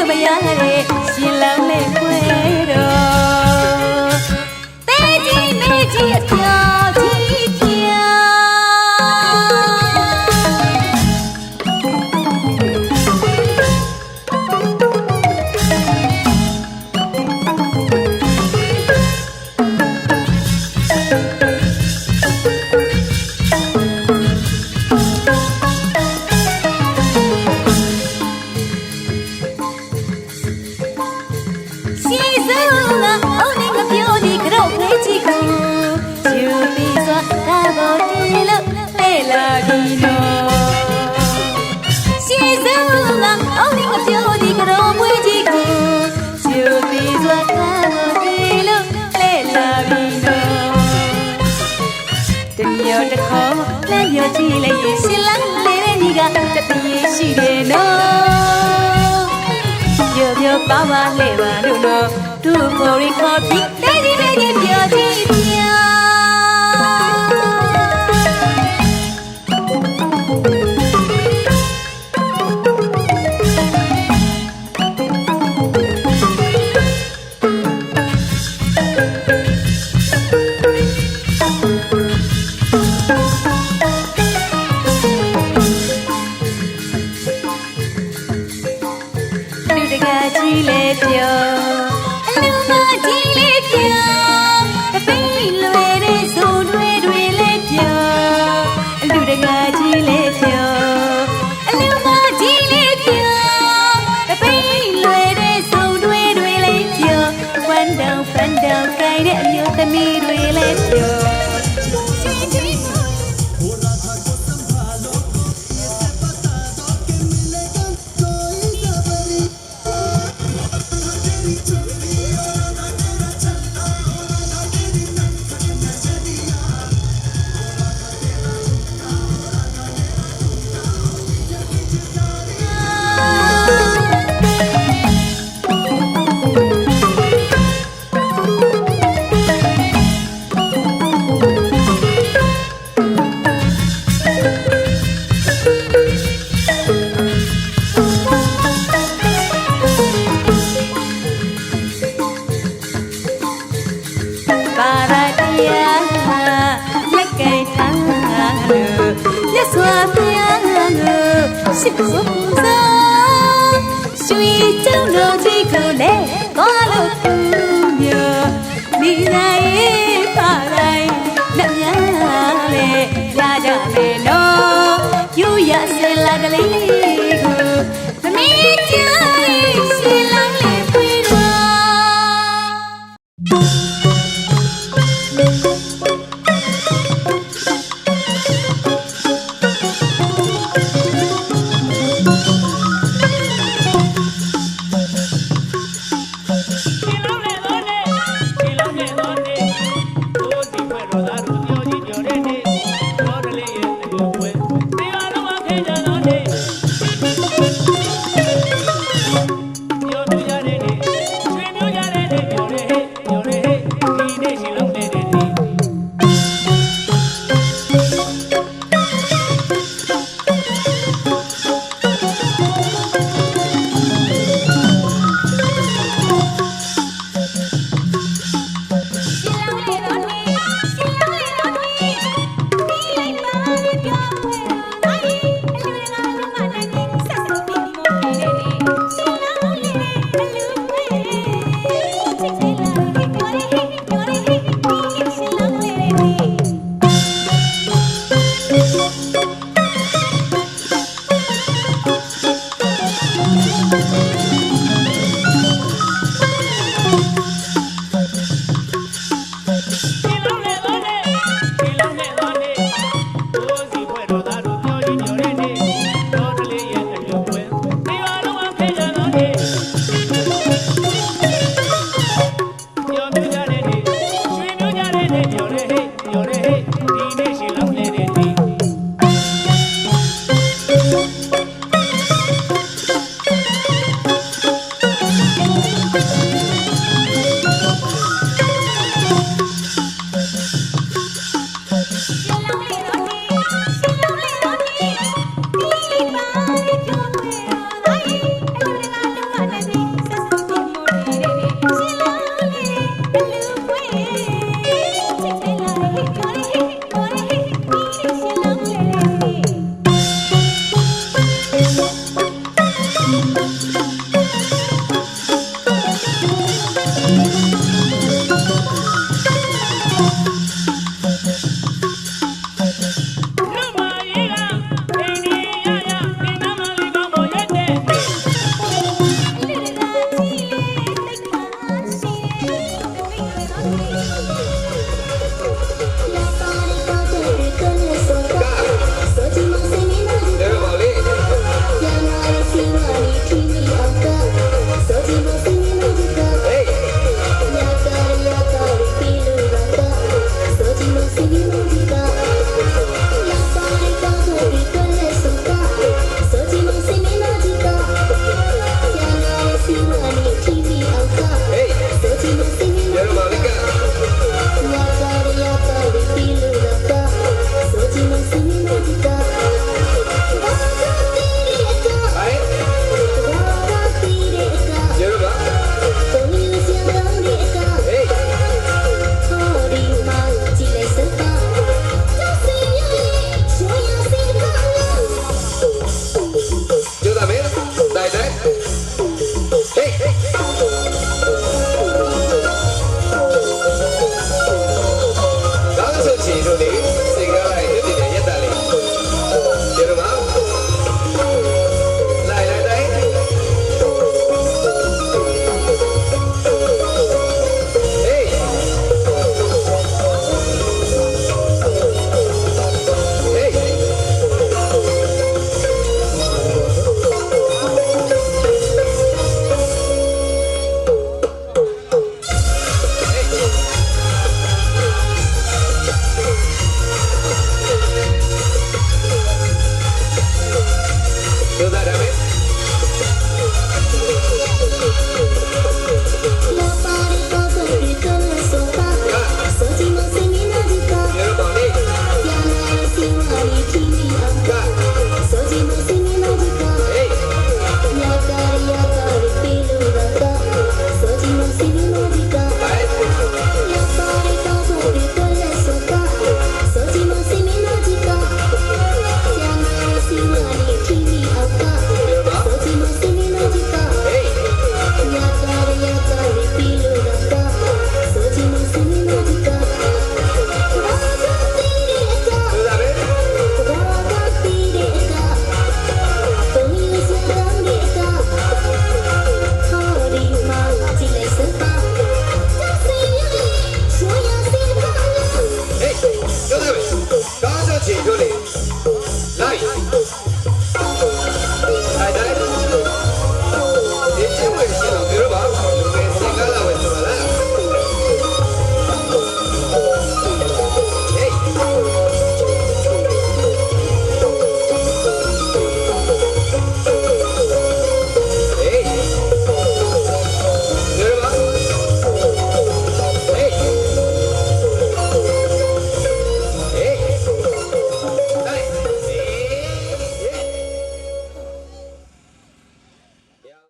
လို့မရတဲ့ရှင်လောင်းနဲ့ခွဲတော့တဲကြီးမေကြီးအခု ကဘောတီလို့လေလာဒီနော်ရှေးစုံကအောင်းဒီကပြိုဒီကရောမွေးကြီးကိုရှူတီစွာကဘောတီလို့လေလာဒီနော်တမြော်တခေါ်လမ်းမြော်ကြည့်လိုက်ရင်ရှင်လန်းလေးတဲ့ဒီကတပြေးရှိတယ်နော်ပြောပြောပါပါလေပါလို့နော် to glory copy daddy daddy beauty beauty ကြီးလေးပြောအလူမကြီးလေးပြောတပိန်လွယ်တဲ့ဇုံတွေတွေလေးပြောအလူတကားကြီးလေးပြောအလူမကြီးလေးပြောတပိန်လွယ်တဲ့ဇုံတွေတွေလေးပြောဝန်တောင်ဖန်တောင်ကိုင်တဲ့အမျိုးသမီးတွေလေးပြော ကိုစားရွှေကျောင်းတော်ကြီးကိုလည်း 이거래